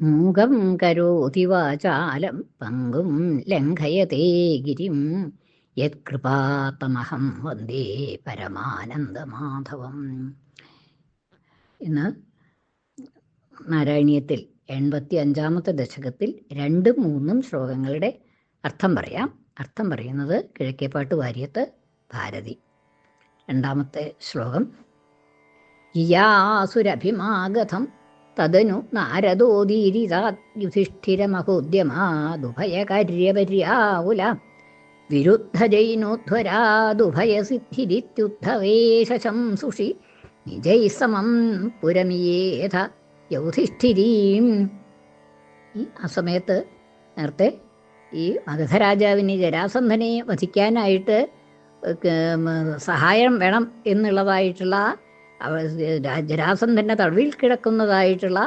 മൂകം കരോതി വാചാലം പങ്കും ലംഘയതേ ഗിരിം. യത്കൃപാത്തമഹം വന്ദേ പരമാനന്ദമാധവം. ഇന്ന് നാരായണീയത്തിൽ എൺപത്തി അഞ്ചാമത്തെ ദശകത്തിൽ രണ്ടും മൂന്നും ശ്ലോകങ്ങളുടെ അർത്ഥം പറയാം. അർത്ഥം പറയുന്നത് കിഴക്കേപ്പാട്ട് വാര്യത്ത് ഭാരതി. രണ്ടാമത്തെ ശ്ലോകം യാസുരഭിമാഗതം തദനു നാരദോദീരിതായുധിഷ്ഠിരമഹോദ്യമാദുഭയകാര്യപര്യാവുല വിരുദ്ധജൈനോധ്വരാദുഭയസിദ്ധിരിത്യുദ്ധവേശംസുഷി നിജൈ സമം പുരമിയേഥ യൗധിഷ്ഠിരീം. ഈ ആ സമയത്ത് നേരത്തെ ഈ മഗധരാജാവിന് ജരാസന്ധനെ വധിക്കാനായിട്ട് സഹായം വേണം എന്നുള്ളതായിട്ടുള്ള ജരാസന്ധന്റെ തടവിൽ കിടക്കുന്നതായിട്ടുള്ള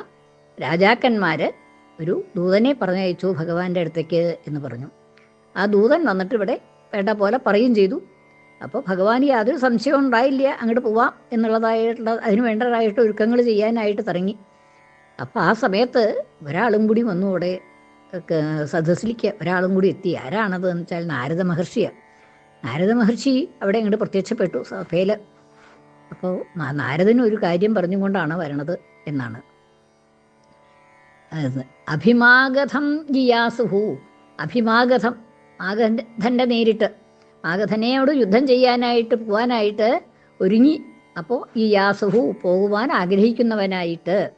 രാജാക്കന്മാർ ഒരു ദൂതനെ പറഞ്ഞയച്ചു ഭഗവാന്റെ അടുത്തേക്ക് എന്ന് പറഞ്ഞു. ആ ദൂതൻ വന്നിട്ട് ഇവിടെ വേണ്ട പോലെ പറയും ചെയ്തു. അപ്പോൾ ഭഗവാൻ യാതൊരു സംശയവും ഉണ്ടായില്ല അങ്ങോട്ട് പോവാം എന്നുള്ളതായിട്ടുള്ള അതിന് വേണ്ടതായിട്ട് ഒരുക്കങ്ങൾ ചെയ്യാനായിട്ട് തുടങ്ങി. അപ്പോൾ ആ സമയത്ത് ഒരാളും കൂടി വന്നു അവിടെ സദസ്സിലേക്ക് ഒരാളും കൂടി എത്തി. ആരാണത് എന്ന് വെച്ചാൽ നാരദ മഹർഷിയാണ്. നാരദ മഹർഷി അവിടെ അങ്ങോട്ട് പ്രത്യക്ഷപ്പെട്ടു. സഭയിൽ അപ്പോൾ നാരദന് ഒരു കാര്യം പറഞ്ഞുകൊണ്ടാണ് വരണത് എന്നാണ്. അഭിമാഗതം ജിയാസുഹു. അഭിമാഗതം ആഗന്ധന്റെ നേരിട്ട്. ആഗധനയോട് യുദ്ധം ചെയ്യാനായിട്ട് പോകാനായിട്ട് ഒരുങ്ങി. അപ്പോൾ ഈ യാസുഹു പോകുവാൻ ആഗ്രഹിക്കുന്നവനായിട്ട്.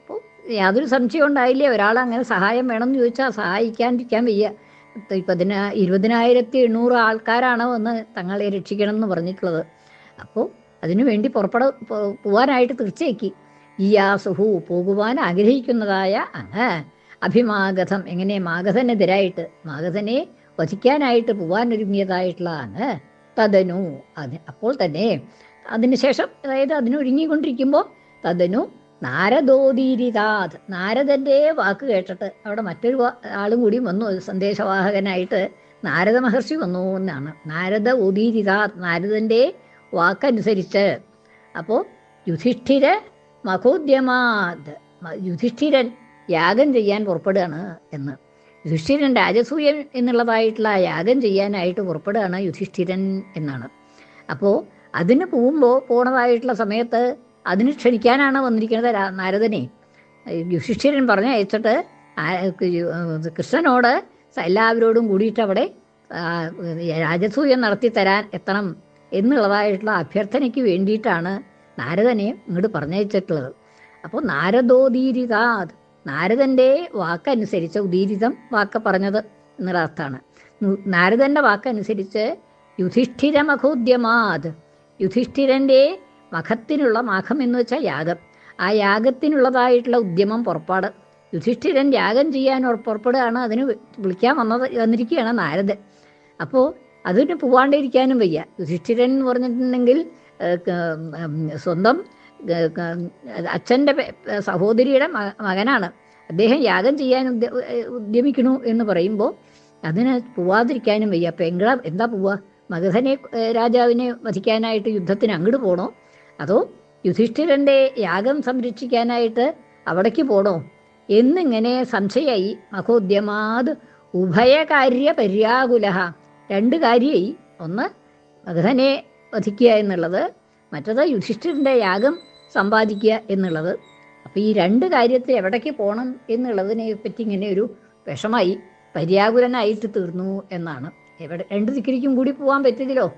അപ്പോൾ യാതൊരു സംശയം ഉണ്ടായില്ലേ? ഒരാൾ അങ്ങനെ സഹായം വേണമെന്ന് ചോദിച്ചാൽ സഹായിക്കാണ്ടിരിക്കാൻ വയ്യ. പതിന ഇരുപതിനായിരത്തി എണ്ണൂറ് ആൾക്കാരാണ് വന്ന് തങ്ങളെ രക്ഷിക്കണം എന്ന് പറഞ്ഞിട്ടുള്ളത്. അപ്പോൾ അതിനു വേണ്ടി പുറപ്പെട പോവാനായിട്ട് തീർച്ചയാക്കി. ഈ യാസുഹു പോകുവാൻ ആഗ്രഹിക്കുന്നതായ അങ്ങ് അഭിമാഗതം. എങ്ങനെ മാഗധനെതിരായിട്ട് മാഗധനെ വധിക്കാനായിട്ട് പോവാൻ ഒരുങ്ങിയതായിട്ടുള്ള അങ്ങ് തദനു അത് അപ്പോൾ തന്നെ അതിനുശേഷം അതായത് അതിനൊരുങ്ങിക്കൊണ്ടിരിക്കുമ്പോൾ തദനു നാരദോദീരിതാത്. നാരദന്റെ വാക്ക് കേട്ടിട്ട് അവിടെ മറ്റൊരു ആളും കൂടി വന്നു. സന്ദേശവാഹകനായിട്ട് നാരദ മഹർഷി വന്നു എന്നാണ്. നാരദ ഉദീരിതാത് നാരദന്റെ വാക്കനുസരിച്ച്. അപ്പോൾ യുധിഷ്ഠിര മഹോദ്യമാത് യുധിഷ്ഠിരൻ യാഗം ചെയ്യാൻ പുറപ്പെടുകയാണ് എന്ന്. യുധിഷ്ഠിരൻ രാജസൂയൻ എന്നുള്ളതായിട്ടുള്ള യാഗം ചെയ്യാനായിട്ട് പുറപ്പെടുകയാണ് യുധിഷ്ഠിരൻ എന്നാണ്. അപ്പോൾ അതിന് പോകുമ്പോൾ പോണതായിട്ടുള്ള സമയത്ത് അതിന് ക്ഷണിക്കാനാണ് വന്നിരിക്കുന്നത് നാരദനെ. യുധിഷ്ഠിരൻ പറഞ്ഞയച്ചിട്ട് കൃഷ്ണനോട് എല്ലാവരോടും കൂടിയിട്ട് അവിടെ രാജസൂയം നടത്തി തരാൻ എത്തണം എന്നുള്ളതായിട്ടുള്ള അഭ്യർത്ഥനയ്ക്ക് വേണ്ടിയിട്ടാണ് നാരദനെ ഇങ്ങോട്ട് പറഞ്ഞയച്ചിട്ടുള്ളത്. അപ്പോൾ നാരദോദീരിതാത് നാരദന്റെ വാക്കനുസരിച്ച് ഉദീരിതം വാക്ക് പറഞ്ഞത് എന്നുള്ള അർത്ഥമാണ് നാരദന്റെ വാക്കനുസരിച്ച് യുധിഷ്ഠിരമഖോദ്യമാത് യുധിഷ്ഠിരന്റെ മഖത്തിനുള്ള മഖം എന്ന് വെച്ചാൽ യാഗം. ആ യാഗത്തിനുള്ളതായിട്ടുള്ള ഉദ്യമം പുറപ്പാട്. യുധിഷ്ഠിരൻ യാഗം ചെയ്യാൻ പുറപ്പെടുകയാണ് അതിന് വിളിക്കാൻ വന്നത് വന്നിരിക്കുകയാണ് നാരദൻ. അപ്പോൾ അതിന് പോവാണ്ടിരിക്കാനും വയ്യ. യുധിഷ്ഠിരൻ എന്ന് പറഞ്ഞിട്ടുണ്ടെങ്കിൽ സ്വന്തം അച്ഛന്റെ സഹോദരിയുടെ മകനാണ്. അദ്ദേഹം യാഗം ചെയ്യാൻ ഉദ്യമിക്കണു എന്ന് പറയുമ്പോൾ അതിന് പോവാതിരിക്കാനും വയ്യ. അപ്പം എന്താ പോവുക മഗധനെ രാജാവിനെ വധിക്കാനായിട്ട് യുദ്ധത്തിന് അങ്ങോട്ട് പോകണോ അതോ യുധിഷ്ഠിരന്റെ യാഗം സംരക്ഷിക്കാനായിട്ട് അവിടേക്ക് പോകണോ എന്നിങ്ങനെ സംശയായി. മഹോദ്യമാത് ഉഭയകാര്യ പര്യാകുലഹ രണ്ട് കാര്യമായി ഒന്ന് മഗധനെ വധിക്കുക എന്നുള്ളത് മറ്റത് യുധിഷ്ഠിരന്റെ യാഗം സമ്പാദിക്കുക എന്നുള്ളത്. അപ്പോൾ ഈ രണ്ട് കാര്യത്തിൽ എവിടേക്ക് പോകണം എന്നുള്ളതിനെ പറ്റി ഇങ്ങനെ ഒരു വിഷമായി പര്യാകുലനായിട്ട് തീർന്നു എന്നാണ്. എവിടെ രണ്ട് ദിക്കിലേക്കും കൂടി പോകാൻ പറ്റില്ലല്ലോ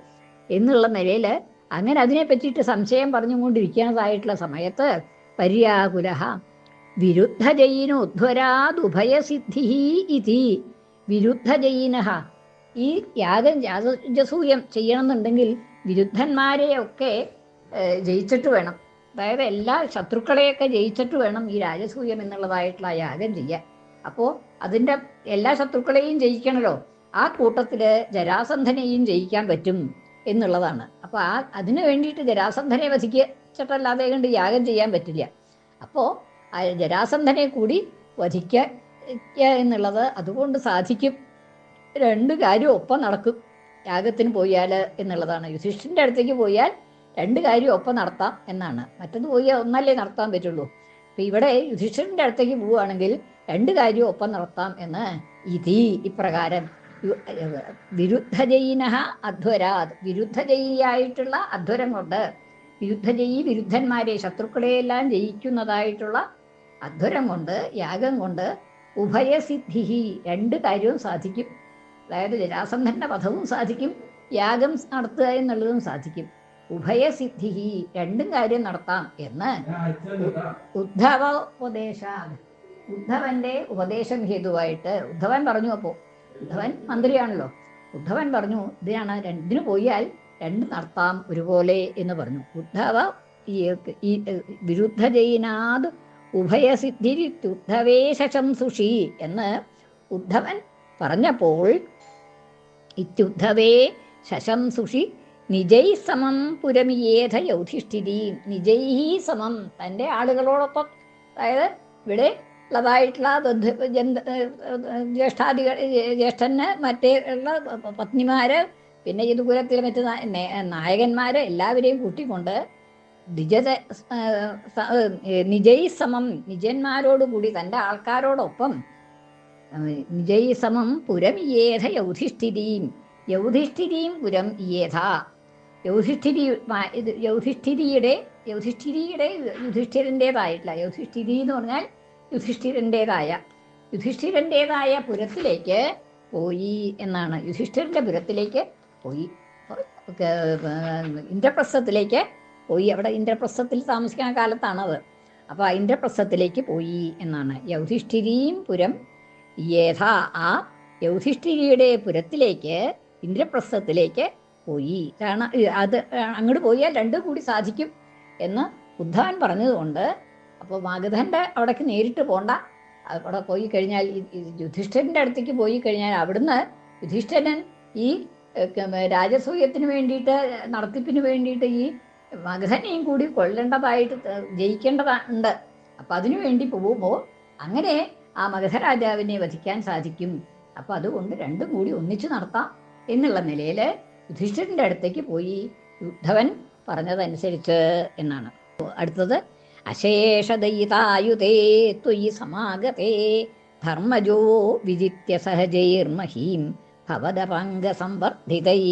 എന്നുള്ള നിലയിൽ അങ്ങനെ അതിനെ പറ്റിയിട്ട് സംശയം പറഞ്ഞുകൊണ്ടിരിക്കുന്നതായിട്ടുള്ള സമയത്ത് പര്യാകുലഹ വിരുദ്ധ ജൈനോധ്വരാദുഭയസിദ്ധി ഇതി വിരുദ്ധ ജൈനഹ ഈ യാഗം രാജസൂയം ചെയ്യണമെന്നുണ്ടെങ്കിൽ വിരുദ്ധന്മാരെയൊക്കെ ജയിച്ചിട്ട് വേണം. അതായത് എല്ലാ ശത്രുക്കളെയൊക്കെ ജയിച്ചിട്ട് വേണം ഈ രാജസൂയം എന്നുള്ളതായിട്ടുള്ള യാഗം ചെയ്യാൻ. അപ്പോൾ അതിന്റെ എല്ലാ ശത്രുക്കളെയും ജയിക്കണല്ലോ. ആ കൂട്ടത്തിൽ ജരാസന്ധനെയും ജയിക്കാൻ പറ്റും എന്നുള്ളതാണ്. അപ്പോൾ ആ അതിന് വേണ്ടിയിട്ട് ജരാസന്ധനെ വധിച്ചിട്ടല്ലാതെ കൊണ്ട് യാഗം ചെയ്യാൻ പറ്റില്ല. അപ്പോൾ ജരാസന്ധനെ കൂടി വധിക്കുക എന്നുള്ളത് അതുകൊണ്ട് സാധിക്കും. രണ്ട് കാര്യം ഒപ്പം നടക്കും. യാഗത്തിന് പോയാൽ എന്നുള്ളതാണ്. യുധിഷ്ഠിന്റെ അടുത്തേക്ക് പോയാൽ രണ്ട് കാര്യം ഒപ്പം നടത്താം എന്നാണ്. മറ്റത് പോയാൽ ഒന്നല്ലേ നടത്താൻ പറ്റുള്ളൂ. അപ്പം ഇവിടെ യുധിഷ്ഠിരന്റെ അടുത്തേക്ക് പോവുകയാണെങ്കിൽ രണ്ട് കാര്യം ഒപ്പം നടത്താം എന്ന് ഇതി ഇപ്രകാരം വിരുദ്ധജയിന അധ്വരാത്. വിരുദ്ധജയിയായിട്ടുള്ള അധ്വരം കൊണ്ട് വിരുദ്ധജയി വിരുദ്ധന്മാരെ ശത്രുക്കളെയെല്ലാം ജയിക്കുന്നതായിട്ടുള്ള അധ്വരം കൊണ്ട് യാഗം കൊണ്ട് ഉഭയസിദ്ധി രണ്ട് കാര്യവും സാധിക്കും. അതായത് ജരാസന്ധന്റെ വധവും സാധിക്കും യാഗം നടത്തുക എന്നുള്ളതും സാധിക്കും. ഉഭയസിദ്ധി രണ്ടും കാര്യം നടത്താം എന്ന് ഉദ്ധവ ഉപദേശ ഉദ്ധവന്റെ ഉപദേശം ഹേതുവായിട്ട് ഉദ്ധവൻ പറഞ്ഞു അപ്പോൾ ഉദ്ധവൻ മന്ത്രിയാണല്ലോ. ഉദ്ധവൻ പറഞ്ഞു ഇതിനാണ് രണ്ടിന് പോയാൽ രണ്ട് നടത്താം ഒരുപോലെ എന്ന് പറഞ്ഞു. ഉദ്ധവ ഈ വിരുദ്ധ ജൈനാത് ഉഭയസിദ്ധിരിത്തുദ്ധവേ ശശംസുഷി എന്ന് ഉദ്ധവൻ പറഞ്ഞപ്പോൾ ഇത്യുദ്ധവേ ശശംസുഷി നിജൈ സമം പുരമിയേധ യൗധിഷ്ഠിതി നിജൈ സമം തന്റെ ആളുകളോടൊപ്പം അതായത് ഇവിടെ ഉള്ളതായിട്ടുള്ള ജ്യേഷ്ഠാദികൾ ജ്യേഷ്ഠന് മറ്റേ ഉള്ള പത്നിമാര് പിന്നെ യദുകുലത്തിലെ മറ്റ് നായകന്മാര് എല്ലാവരെയും കൂട്ടിക്കൊണ്ട് നിജത നിജൈ സമം നിജന്മാരോടുകൂടി തന്റെ ആൾക്കാരോടൊപ്പം നിജൈ സമം പുരം യേധ യൗധിഷ്ഠിരീം. യൗധിഷ്ഠിരീം പുരം ഇയേധ. യൗധിഷ്ഠിരി യൗധിഷ്ഠിരിയുടെ യൗധിഷ്ഠിരിയുടെ യുധിഷ്ഠിരന്റെതായിട്ടുള്ള യൗധിഷ്ഠിരി എന്ന് പറഞ്ഞാൽ യുധിഷ്ഠിരന്റെതായ യുധിഷ്ഠിരന്റെതായ പുരത്തിലേക്ക് പോയി എന്നാണ്. യുധിഷ്ഠിരന്റെ പുരത്തിലേക്ക് പോയി. ഇന്ദ്രപ്രസ്ഥത്തിലേക്ക് പോയി. അവിടെ ഇന്ദ്രപ്രസ്ഥത്തിൽ താമസിക്കുന്ന കാലത്താണത്. അപ്പോൾ ഇന്ദ്രപ്രസ്ഥത്തിലേക്ക് പോയി എന്നാണ്. യൗധിഷ്ഠിരിയും പുരം യേഥ ആ യൗധിഷ്ഠിരിയുടെ പുരത്തിലേക്ക് ഇന്ദ്രപ്രസ്ഥത്തിലേക്ക് പോയി. കാരണം അത് അങ്ങോട്ട് പോയാൽ രണ്ടും കൂടി സാധിക്കും എന്ന് ഉദ്ധവൻ പറഞ്ഞതുകൊണ്ട് അപ്പോൾ മഗധന്റെ അവിടേക്ക് നേരിട്ട് പോണ്ട. അവിടെ പോയി കഴിഞ്ഞാൽ യുധിഷ്ഠിരന്റെ അടുത്തേക്ക് പോയി കഴിഞ്ഞാൽ അവിടുന്ന് യുധിഷ്ഠിരൻ ഈ രാജസൂയത്തിന് വേണ്ടിയിട്ട് നടത്തിപ്പിന് വേണ്ടിയിട്ട് ഈ മഗധനെയും കൂടി കൊല്ലേണ്ടതായിട്ട് ത- ജയിക്കേണ്ടതുണ്ട് അപ്പം അതിനു വേണ്ടി പോകുമ്പോൾ അങ്ങനെ ആ മഗധ രാജാവിനെ വധിക്കാൻ സാധിക്കും. അപ്പൊ അതുകൊണ്ട് രണ്ടും കൂടി ഒന്നിച്ചു നടത്താം എന്നുള്ള നിലയിൽ യുധിഷ്ഠിരന്റെ അടുത്തേക്ക് പോയി ഉദ്ധവൻ പറഞ്ഞതനുസരിച്ച് എന്നാണ്. അടുത്തത് അശേഷദയിതായുതേ ത്വയി സമാഗതേ ധർമ്മജോ വിജിത്യ സഹജൈർമഹീം ഭവദപംഗസംവർദ്ധിതൈ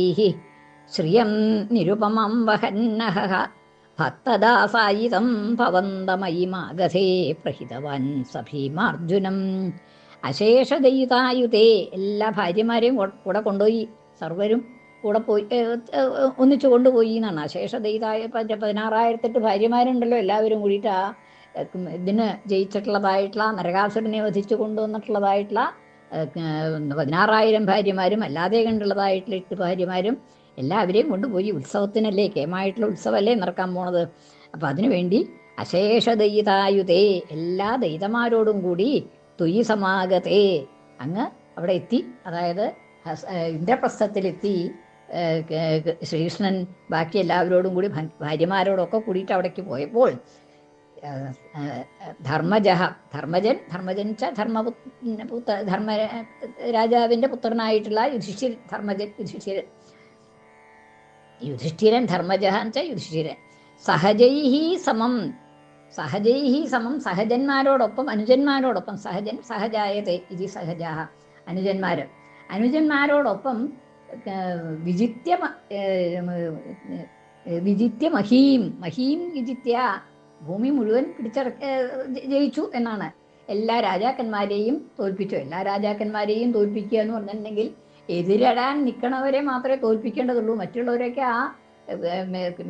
ശ്രിയം നിരുപമം വഹന്നഹ ഭക്തദാസായിതം ഭവന്തമയി മാഗധേ പ്രഹിതവാൻ സഭീമാർജുനം. അശേഷദയിതായുതേ എല്ലാ ഭാര്യമാരെയും കൂടെ കൊണ്ടുപോയി സർവരും കൂടെ പോയി ഒന്നിച്ചു കൊണ്ടുപോയി എന്നാണ്. അശേഷദയിതായ പതിന- പതിനാറായിരത്തെട്ട് ഭാര്യമാരുണ്ടല്ലോ എല്ലാവരും കൂടിയിട്ട് ആ ഇതിന് ജയിച്ചിട്ടുള്ളതായിട്ടുള്ള നരകാസുരനെ വധിച്ചു കൊണ്ടുവന്നിട്ടുള്ളതായിട്ടുള്ള പതിനാറായിരം ഭാര്യമാരും അല്ലാതെ കണ്ടുള്ളതായിട്ടുള്ള എട്ട് ഭാര്യമാരും എല്ലാവരെയും കൊണ്ടുപോയി ഉത്സവത്തിനല്ലേ കേമായിട്ടുള്ള ഉത്സവമല്ലേ നടക്കാൻ പോണത്? അപ്പം അതിനുവേണ്ടി അശേഷദയിതായുതേ എല്ലാ ദൈതമാരോടും കൂടി തുയി സമാഗതേ അങ്ങ് അവിടെ എത്തി. അതായത് ഇന്ദ്രപ്രസ്ഥത്തിലെത്തി. ശ്രീകൃഷ്ണൻ ബാക്കി എല്ലാവരോടും കൂടി ഭാര്യമാരോടൊക്കെ കൂടിയിട്ട് അവിടേക്ക് പോയപ്പോൾ ധർമ്മജഹ ധർമ്മജൻ ധർമ്മജൻ ച ധർമ്മപുത്ര ധർമ്മ രാജാവിന്റെ പുത്രനായിട്ടുള്ള യുധിഷ്ഠിർ ധർമ്മജൻ യുധിഷ്ഠിരൻ യുധിഷ്ഠിരൻ ധർമ്മജഹ എന്ന് വെച്ചാൽ യുധിഷ്ഠിരൻ. സഹജൈഹി സമം സഹജൈഹി സമം സഹജന്മാരോടൊപ്പം അനുജന്മാരോടൊപ്പം സഹജൻ സഹജായതേ ഇതി സഹജാഹ അനുജന്മാർ അനുജന്മാരോടൊപ്പം വിജിത്യ വിജിത്യ മഹീം മഹീം വിജിത്യ ഭൂമി മുഴുവൻ പിടിച്ചടക്ക ജയിച്ചു എന്നാണ്. എല്ലാ രാജാക്കന്മാരെയും തോൽപ്പിച്ചു. എല്ലാ രാജാക്കന്മാരെയും തോൽപ്പിക്കുക എന്ന് പറഞ്ഞിട്ടുണ്ടെങ്കിൽ എതിരിടാൻ നിൽക്കണവരെ മാത്രമേ തോൽപ്പിക്കേണ്ടതുള്ളൂ. മറ്റുള്ളവരൊക്കെ ആ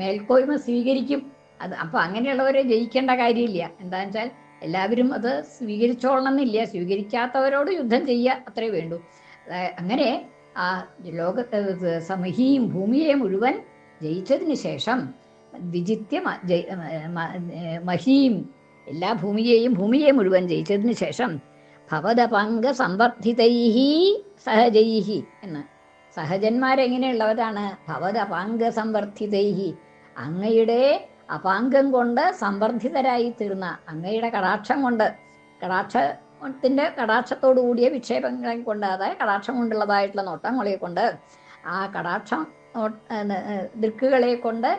മേൽക്കോയ്മ സ്വീകരിക്കും. അത് അപ്പൊ അങ്ങനെയുള്ളവരെ ജയിക്കേണ്ട കാര്യമില്ല. എന്താണെന്ന് വെച്ചാൽ എല്ലാവരും അത് സ്വീകരിച്ചോളണം എന്നില്ല സ്വീകരിക്കാത്തവരോട് യുദ്ധം ചെയ്യുക അത്രേ വേണ്ടൂ. അങ്ങനെ ആ ലോക സമഹിയും ഭൂമിയെ മുഴുവൻ ജയിച്ചതിന് ശേഷം ഏ, മഹീം എല്ലാ ഭൂമിയെയും ഭൂമിയെ മുഴുവൻ ജയിച്ചതിന് ശേഷം ഭവതപങ്ക സമ്പർദ്ധിതൈഹി സഹജൈഹി എന്ന്. സഹജന്മാരെങ്ങനെയുള്ളവരാണ്? ഭവതപാങ്ക സംവർദ്ധിതൈഹി അങ്ങയുടെ അപാംഗം കൊണ്ട് സംവർദ്ധിതരായി തീർന്ന അങ്ങയുടെ കടാക്ഷം കൊണ്ട് കടാക്ഷത്തിന്റെ കടാക്ഷത്തോടു കൂടിയ വിക്ഷേപങ്ങളെ കൊണ്ട് അതായത് കടാക്ഷം കൊണ്ടുള്ളതായിട്ടുള്ള നോട്ടങ്ങളെ കൊണ്ട് ആ കടാക്ഷം ദൃക്കുകളെ കൊണ്ട്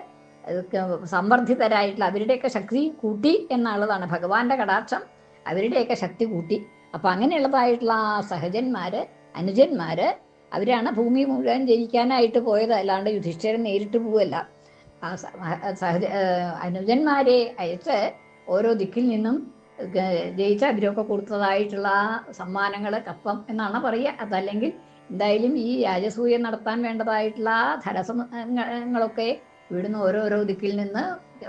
സംവർദ്ധിതരായിട്ടുള്ള അവരുടെയൊക്കെ ശക്തി കൂട്ടി എന്നുള്ളതാണ് ഭഗവാന്റെ കടാക്ഷം അവരുടെയൊക്കെ ശക്തി കൂട്ടി. അപ്പം അങ്ങനെയുള്ളതായിട്ടുള്ള ആ സഹജന്മാർ അനുജന്മാർ അവരാണ് ഭൂമി മുഴുവൻ ജയിക്കാനായിട്ട് പോയത്. അല്ലാണ്ട് യുധിഷ്ഠിരൻ നേരിട്ട് പോവല്ല. ആ സഹജ അനുജന്മാരെ അയച്ച് ഓരോ ദിക്കിൽ നിന്നും ജയിച്ച അവരൊക്കെ കൊടുത്തതായിട്ടുള്ള ആ സമ്മാനങ്ങൾ കപ്പം എന്നാണ് പറയുക. അതല്ലെങ്കിൽ എന്തായാലും ഈ രാജസൂയം നടത്താൻ വേണ്ടതായിട്ടുള്ള ആ ധനസങ്ങളൊക്കെ ഇവിടുന്ന് ഓരോരോ ദിക്കിൽ നിന്ന്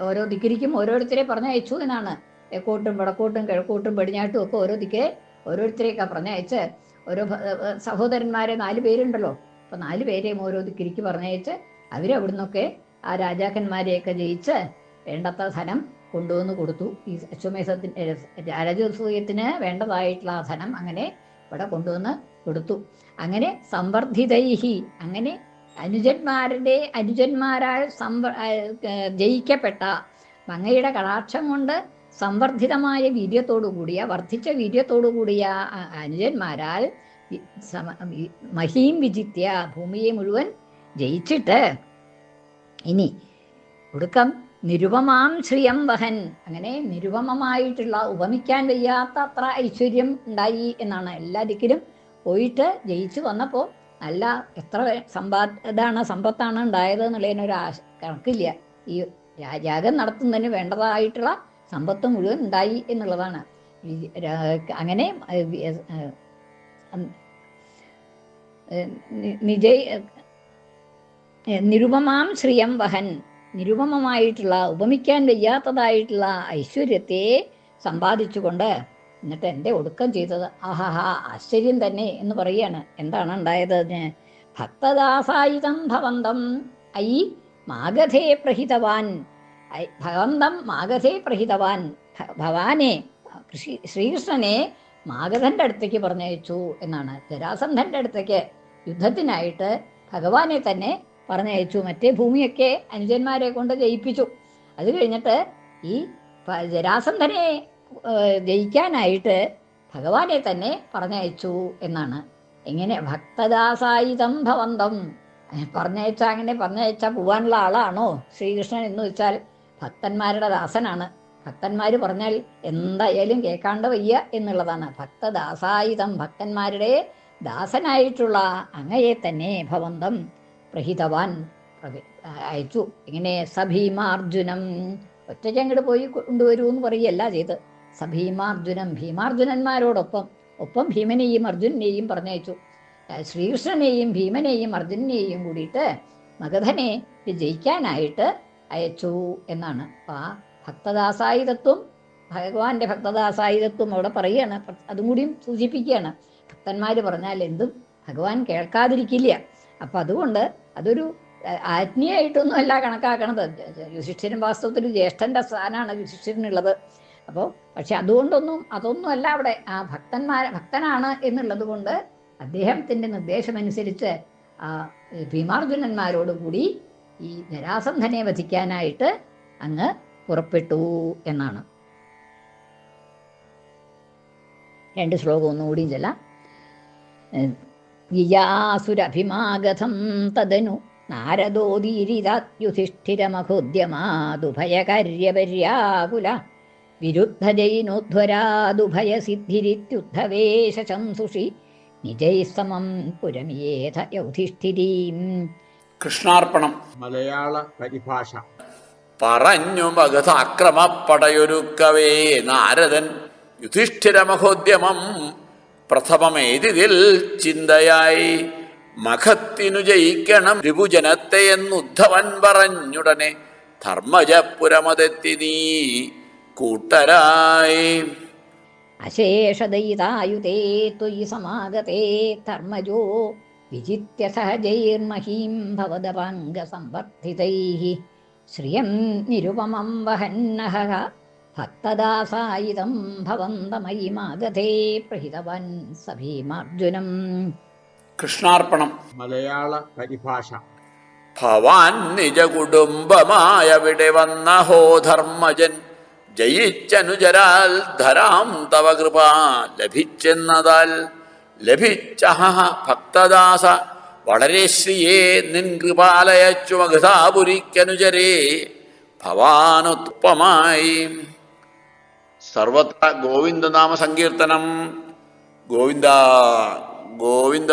ഓരോ ദിക്കിരിക്കും ഓരോരുത്തരെ പറഞ്ഞയച്ചു എന്നാണ്. തെക്കോട്ടും വടക്കോട്ടും കിഴക്കോട്ടും പടിഞ്ഞാട്ടും ഒക്കെ ഓരോ ദിക്കെ ഓരോരുത്തരെയൊക്കെ പറഞ്ഞയച്ച് ഓരോ സഹോദരന്മാരെ നാല് പേരുണ്ടല്ലോ. അപ്പൊ നാല് പേരെയും ഓരോ ദിക്കിരിക്ക് പറഞ്ഞയച്ച് അവരവിടുന്നൊക്കെ ആ രാജാക്കന്മാരെയൊക്കെ ജയിച്ച് വേണ്ടത്ര ധനം കൊണ്ടുവന്ന് കൊടുത്തു. ഈ അശ്വമേധത്തിന് രാജസൂയത്തിന് വേണ്ടതായിട്ടുള്ള ധനം അങ്ങനെ ഇവിടെ കൊണ്ടുവന്ന് കൊടുത്തു. അങ്ങനെ സംവർദ്ധിതൈഹി അങ്ങനെ അനുജന്മാരുടെ അനുജന്മാരാൽ സംവ ജയിക്കപ്പെട്ട മങ്ങയുടെ കടാക്ഷം കൊണ്ട് സംവർദ്ധിതമായ വീര്യത്തോടു കൂടിയ വർദ്ധിച്ച വീര്യത്തോടു കൂടിയ ആ അനുജന്മാരാൽ മഹീം വിജിത്യ ഭൂമിയെ മുഴുവൻ ജയിച്ചിട്ട് ഇനി ഒടുക്കം നിരുപമാം ശ്രിയം വഹൻ. അങ്ങനെ നിരുപമമായിട്ടുള്ള ഉപമിക്കാൻ വയ്യാത്ത അത്ര ഐശ്വര്യം ഉണ്ടായി എന്നാണ് എല്ലാ ദിക്കിലും പോയിട്ട് ജയിച്ചു വന്നപ്പോൾ നല്ല എത്ര സമ്പാ ഇതാണ് സമ്പത്താണ് ഉണ്ടായത് എന്നുള്ളതിനൊരു ആശ കണക്കില്ല. ഈ രാജാഗം നടത്തുന്നതിന് വേണ്ടതായിട്ടുള്ള സമ്പത്ത് മുഴുവൻ ഉണ്ടായി എന്നുള്ളതാണ്. അങ്ങനെ നിജയ് നിരുപമാം ശ്രിയം വഹൻ. നിരുപമമായിട്ടുള്ള ഉപമിക്കാൻ വയ്യാത്തതായിട്ടുള്ള ഐശ്വര്യത്തെ സമ്പാദിച്ചുകൊണ്ട് എന്നിട്ട് എന്റെ ഒടുക്കം ചെയ്തത്. ആഹാഹാ ആശ്ചര്യം തന്നെ എന്ന് പറയാണ് എന്താണ് ഉണ്ടായത്? ഭക്തദാസായുധം ഭവന്തം ഐ മാഗധേ പ്രഹിതവാൻ. ഐ ഭവന്തം മാഗധേ പ്രഹിതവാൻ. ഭവാനെ കൃഷി ശ്രീകൃഷ്ണനെ മാഗധന്റെ അടുത്തേക്ക് പറഞ്ഞയച്ചു എന്നാണ്. ജരാസന്ധന്റെ അടുത്തേക്ക് യുദ്ധത്തിനായിട്ട് ഭഗവാനെ തന്നെ പറഞ്ഞയച്ചു. മറ്റേ ഭൂമിയൊക്കെ അനുജന്മാരെ കൊണ്ട് ജയിപ്പിച്ചു. അത് കഴിഞ്ഞിട്ട് ഈ ജരാസന്ധനെ ജയിക്കാനായിട്ട് ഭഗവാനെ തന്നെ പറഞ്ഞയച്ചു എന്നാണ്. എങ്ങനെ? ഭക്തദാസായുധം ഭവന്തം. പറഞ്ഞയച്ച അങ്ങനെ പറഞ്ഞയച്ച പോവാനുള്ള ആളാണോ ശ്രീകൃഷ്ണൻ എന്ന് വെച്ചാൽ? ഭക്തന്മാരുടെ ദാസനാണ്. ഭക്തന്മാർ പറഞ്ഞാൽ എന്തായാലും കേൾക്കാണ്ട് വയ്യ എന്നുള്ളതാണ്. ഭക്തദാസായുധം ഭക്തന്മാരുടെ ദാസനായിട്ടുള്ള അങ്ങയെ തന്നെ ഭവന്തം പ്രഹിതവാൻ അയച്ചു. ഇങ്ങനെ സഭീമാർജുനം ഒറ്റയ്ക്കങ്ങോട്ട് പോയി കൊണ്ടുവരൂ എന്ന് പറയല്ല ചെയ്ത്. സഭീമാർജുനം ഭീമാർജുനന്മാരോടൊപ്പം ഒപ്പം ഭീമനെയും അർജുനെയും പറഞ്ഞയച്ചു. ശ്രീകൃഷ്ണനെയും ഭീമനെയും അർജുനെയും കൂടിയിട്ട് മഗധനെ ജയിക്കാനായിട്ട് അയച്ചു എന്നാണ്. അപ്പൊ ആ ഭക്തദാസായുധത്വം ഭഗവാന്റെ ഭക്തദാസായുധത്വം അവിടെ പറയുകയാണ്. അതും കൂടിയും സൂചിപ്പിക്കുകയാണ്. ഭക്തന്മാർ പറഞ്ഞാൽ എന്തും ഭഗവാൻ കേൾക്കാതിരിക്കില്ല. അപ്പൊ അതുകൊണ്ട് അതൊരു ആജ്ഞയായിട്ടൊന്നും അല്ല കണക്കാക്കണത്. യുധിഷ്ഠിരൻ വാസ്തവത്തിൽ ജ്യേഷ്ഠന്റെ സ്ഥാനമാണ് യുധിഷ്ഠിരനുള്ളത്. അപ്പോൾ പക്ഷെ അതുകൊണ്ടൊന്നും അതൊന്നും അല്ല അവിടെ ആ ഭക്തന്മാർ ഭക്തനാണ് എന്നുള്ളത് കൊണ്ട് അദ്ദേഹത്തിന്റെ നിർദ്ദേശമനുസരിച്ച് ആ ഭീമാർജുനന്മാരോടുകൂടി ഈ ജരാസന്ധനെ വധിക്കാനായിട്ട് അങ്ങ് പുറപ്പെട്ടു എന്നാണ്. രണ്ട് ശ്ലോകം ഒന്നുകൂടിയും ചെല്ലാം. യാസുരഭിമാഗതം തദനു. നാരദോദീരിതാത്യുധിഷ്ഠിരമഹോദ്യമാതുഭയകാര്യപര്യാകുല വിരുദ്ധജൈനോധ്വരാദുഭയസിദ്ധിരിത്യുദ്ധവേശംസുഷി നിജൈ സമം പുരമിയേധ യൗധിഷ്ഠിരീം. കൃഷ്ണാർപ്പണം. മലയാള പരിഭാഷ. പറഞ്ഞു മകഥാക്രമപ്പടയൊരുക്കവേ നാരദൻ യുധിഷ്ഠിരമഹോദ്യമം പ്രഥമമേതിൽ ചിന്തയായി മഖത്തിനു ജയിക്കണം ത്രിഭുജനത്തെ എന്നുദ്ധവൻ പറഞ്ഞുടനെ ധർമ്മജപുരമതെത്തി നീ കൂട്ടരായി. അശേഷദയിതായുതേ ത്വയി സമാഗതേ ധർമ്മജോ വിജിത്യ സഹജൈർമഹീം ഭവദപാംഗസംവർദ്ധിതൈः ശ്രിയം നിരുപമം വഹന്നഹ ഭക്തദാസായുധം ഭവന്തമയി മാഗധേ പ്രഹിതവൻ സഭീമാർജുനം. കൃഷ്ണാർപ്പണം. മലയാള പരിഭാഷ. ഭവാൻ നിജ കുടുംബമായവിടെ വന്ന ഹോ ധർമ്മജൻ ജയിച്ചനുചരാൽ ധരാം തവ കൃപ ലഭിച്ചെന്നതാൽ ലഭിച്ച ഭക്തദാസ. വളരെ ശ്രീയേ നിൻ കൃപാലയച്ചു മഗധാപുരിക്കനുചരേ ഭവാനുത്പമായി. സർവത്ര ഗോവിന്ദനാമ സങ്കീർത്തനം ഗോവിന്ദ ഗോവിന്ദ.